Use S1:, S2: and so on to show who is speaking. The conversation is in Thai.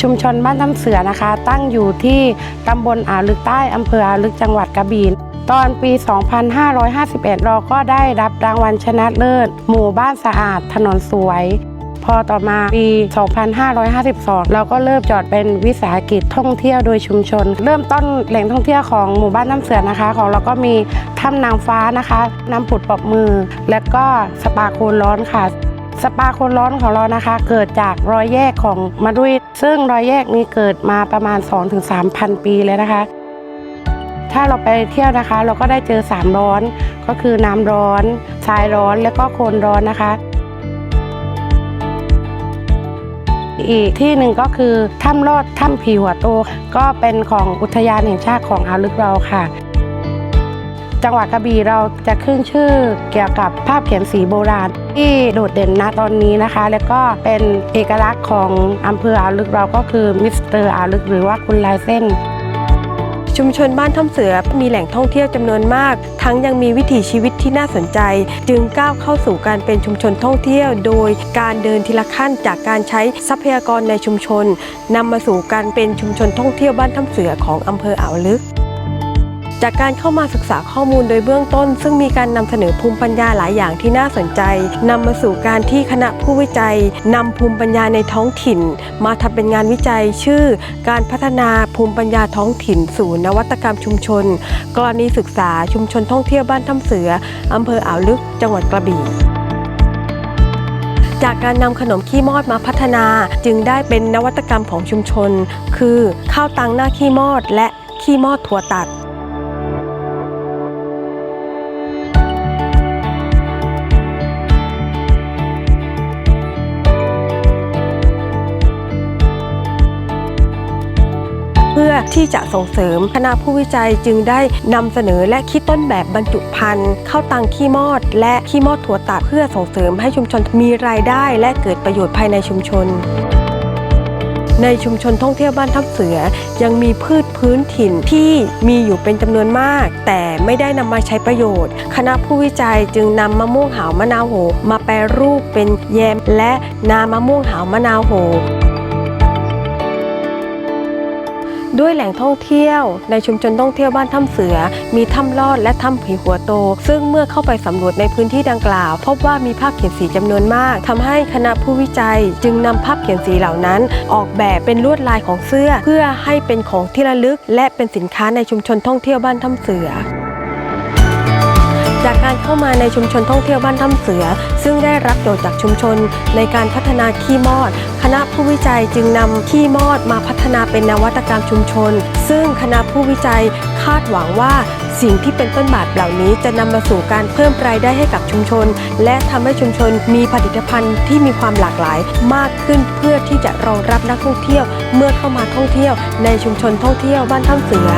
S1: ชุมชนบ้านน้ำเสือนะคะ ตั้งอยู่ที่ตำบลอ่าวลึกใต้อำเภออ่าวลึกจังหวัดกระบี่ตอนปี 2551 เราก็ได้รับรางวัลชนะเลิศ หมู่บ้านสะอาดถนนสวย พอต่อมาปี 2552 เราก็เริ่มจอดเป็นวิสาหกิจท่องเที่ยวโดยชุมชน เริ่มต้นแหล่งท่องเที่ยวของหมู่บ้านน้ำเสือนะคะ ของเราก็มีถ้ำนางฟ้านะคะ น้ำผุดปอบมือ และก็สปาโคนร้อนค่ะ สปาคนร้อนของเรานะคะ เกิดจากรอยแยกของมาดุยซึ่งรอยแยกนี้เกิดมาประมาณ 2-3,000 ปีเลยนะคะ ถ้าเราไปเที่ยวนะคะ เราก็ได้เจอสามร้อน ก็คือน้ำร้อนทรายร้อนและก็โคนร้อนนะคะ อีกที่หนึ่งก็คือถ้ำลอดถ้ำผีหัวโต ก็เป็นของอุทยานแห่งชาติของอ่าวลึกเราค่ะ จังหวัดกระบี่เราจะขึ้นชื่อเกี่ยวกับภาพเขียนสีโบราณ ที่โดดเด่นณตอนนี้นะคะ แล้วก็เป็นเอกลักษณ์ของอำเภออ่าวลึกเราก็คือมิสเตอร์อ่าวลึกหรือว่าคุณลายเส้น
S2: ชุมชนบ้านถ้ำเสือมีแหล่งท่องเที่ยวจำนวนมาก ทั้งยังมีวิถีชีวิตที่น่าสนใจ จึงก้าวเข้าสู่การเป็นชุมชนท่องเที่ยว โดยการเดินทีละขั้นจากการใช้ทรัพยากรในชุมชนนำมาสู่การเป็นชุมชนท่องเที่ยวบ้านถ้ำเสือของอำเภออ่าวลึก จากการเข้ามาศึกษาข้อมูลโดยเบื้องต้น ซึ่งมีการนำเสนอภูมิปัญญาหลายอย่างที่น่าสนใจนำมาสู่การที่คณะผู้วิจัยนำภูมิปัญญาในท้องถิ่น มาทำเป็นงานวิจัยชื่อ การพัฒนาภูมิปัญญาท้องถิ่น สู่นวัตกรรมชุมชน กรณีศึกษาชุมชนท่องเที่ยวบ้านถ้ำเสืออำเภออ่าวลึก จังหวัดกระบี่จากการนำขนมขี้มอดมาพัฒนา จึงได้เป็นนวัตกรรมของชุมชน คือข้าวตังหน้าขี้มอดและขี้มอดถั่วตัด ที่จะส่งเสริม คณะผู้วิจัยจึงได้นำเสนอและคิดต้นแบบบรรจุภัณฑ์ข้าวตังขี้มอด และขี้มอดถั่วตัดเพื่อส่งเสริมให้ชุมชนมีรายได้ และเกิดประโยชน์ภายในชุมชนในชุมชนท่องเที่ยวบ้านทับเสือ ยังมีพืชพื้นถิ่นที่มีอยู่เป็นจำนวนมาก แต่ไม่ได้นำมาใช้ประโยชน์ คณะผู้วิจัยจึงนำมะม่วงหาวมะนาวโหมาแปรรูปเป็นแยมและนามะม่วงหาวมะนาวโห ด้วยแหล่งท่องเที่ยว ในชุมชนท่องเที่ยวบ้านถ้ำเสือ มีถ้ำลอดและถ้ำผีหัวโต ซึ่งเมื่อเข้าไปสำรวจในพื้นที่ดังกล่าว พบว่ามีภาพเขียนสีจำนวนมากทำให้คณะผู้วิจัย จึงนำภาพเขียนสีเหล่านั้น ออกแบบเป็นลวดลายของเสื้อ เพื่อให้เป็นของที่ระลึก และเป็นสินค้าในชุมชนท่องเที่ยวบ้านถ้ำเสือ เข้ามาในชุมชนท่องเที่ยวบ้านถ้ำเสือ ซึ่งได้รับโจทย์จากชุมชนในการพัฒนาขี้มอด คณะผู้วิจัยจึงนำขี้มอดมาพัฒนาเป็นนวัตกรรมชุมชน ซึ่งคณะผู้วิจัยคาดหวังว่าสิ่งที่เป็นต้นแบบเหล่านี้จะนำมาสู่การเพิ่มรายได้ให้กับชุมชน และทำให้ชุมชนมีผลิตภัณฑ์ที่มีความหลากหลายมากขึ้นเพื่อที่จะรองรับนักท่องเที่ยว เมื่อเข้ามาท่องเที่ยวในชุมชนท่องเที่ยวบ้านถ้ำเสือ